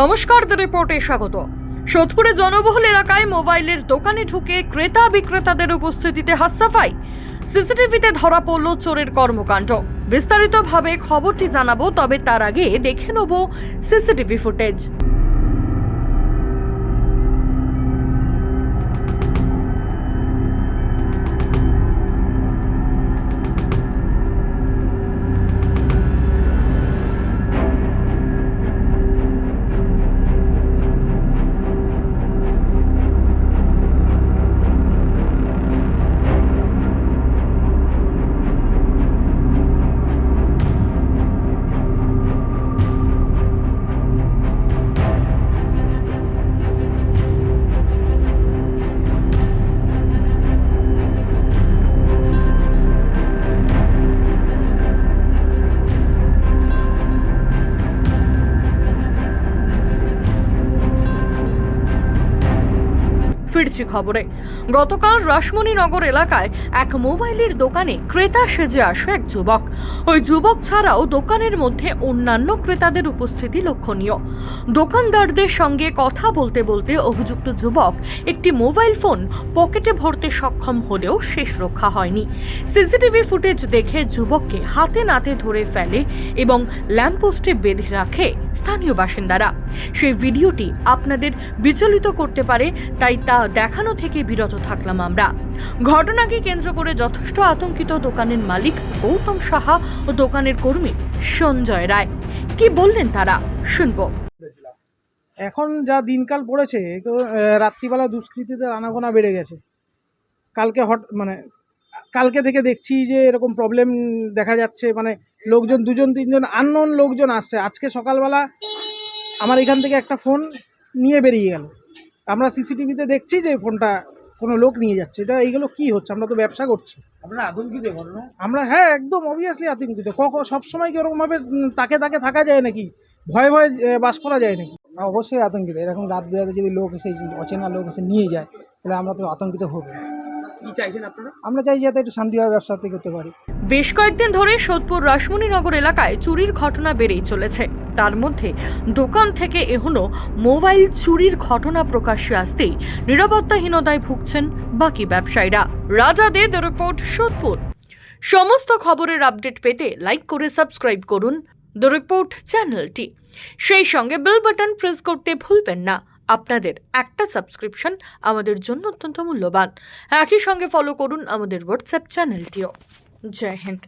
নমস্কার দ্য রিপোর্টে স্বাগত। সোদপুরে জনবহুল এলাকায় মোবাইলের দোকানে ঢুকে ক্রেতা বিক্রেতাদের উপস্থিতিতে হাসসাফাই। সিসিটিভিতে ধরা পড়ল চোরের কর্মকাণ্ড। বিস্তারিতভাবে খবরটি জানাব, তবে তার আগে দেখে নেব সিসিটিভি ফুটেজ। ফিরছি খবরে। গতকাল রাসমণিনগর এলাকায় এক মোবাইলের দোকানে ক্রেতা সেজে আসে এক যুবক। ওই যুবক ছাড়াও দোকানের মধ্যে অন্যান্য ক্রেতাদের উপস্থিতি লক্ষণীয়। দোকানদারদের সঙ্গে কথা বলতে বলতে অভিযুক্ত যুবক একটি মোবাইল ফোন পকেটে ভরতে সক্ষম হলেও শেষ রক্ষা হয়নি। সিসিটিভি ফুটেজ দেখে যুবককে হাতে নাতে ধরে ফেলে এবং ল্যাম্পপোস্টে বেঁধে রাখে স্থানীয় বাসিন্দারা। সেই ভিডিওটি আপনাদের বিচলিত করতে পারে, তাই তা দেখানো থেকে বিরত থাকলাম আমরা। ঘটনাকে কেন্দ্র করে যথেষ্ট আতঙ্কিত দোকানের মালিক গৌতম সাহা ও দোকানের কর্মী সঞ্জয় রায়। কি বললেন তারা? শুনব। এখন যা দিনকাল পড়েছে রাত্রিবেলা দুষ্কৃতীদের আনাগোনা বেড়ে গেছে। কালকে হট মানে কালকে থেকে দেখছি যে এরকম প্রবলেম দেখা যাচ্ছে মানে লোকজন দুজন তিনজন আননোন লোকজন আসছে। আজকে সকালবেলা আমার এখান থেকে একটা ফোন নিয়ে বেরিয়ে গেল। আমরা সিসিটিভিতে দেখছি যে ফোনটা কোনো লোক নিয়ে যাচ্ছে। এটা এইগুলো কি হচ্ছে? আমরা তো ব্যবসা করছি। আপনারা আতঙ্কিত ঘটনা আমরা হ্যাঁ একদম অবভিয়াসলি আতঙ্কিত। কখন সবসময় কি ওরকমভাবে তাকে তাকে থাকা যায় নাকি? ভয়ে ভয়ে বাস করা যায় নাকি? না, অবশ্যই আতঙ্কিত। এরকম রাত বিরাতে যদি লোক এসে অচেনা লোক এসে নিয়ে যায় তাহলে আমরা তো আতঙ্কিত হব। কি চাইছেন আপনারা? আমরা চাই যাতে একটু শান্তিভাবে ব্যবসা করতে পারি। বেশ কয়েকদিন ধরে সোদপুর রাসমণিনগর এলাকায় চুরির ঘটনা বেড়েই চলেছে। তার মধ্যে দোকান থেকে এখনও মোবাইল চুরির ঘটনা প্রকাশ্যে আসতেই নিরাপত্তাহীনতায় ভুগছেন বাকি ব্যবসায়ীরা। রাজা দে দ্য রিপোর্ট সোদপুর। সমস্ত খবরের আপডেট পেতে লাইক করে সাবস্ক্রাইব করুন। দ্য রিপোর্ট চ্যানেলটি। সেই সঙ্গে বেল বাটন প্রেস করতে ভুলবেন না। আপনাদের একটা সাবস্ক্রিপশন আমাদের জন্য অত্যন্ত মূল্যবান। একই সঙ্গে ফলো করুন আমাদের হোয়াটসঅ্যাপ চ্যানেলটিও জয় হিন্দ।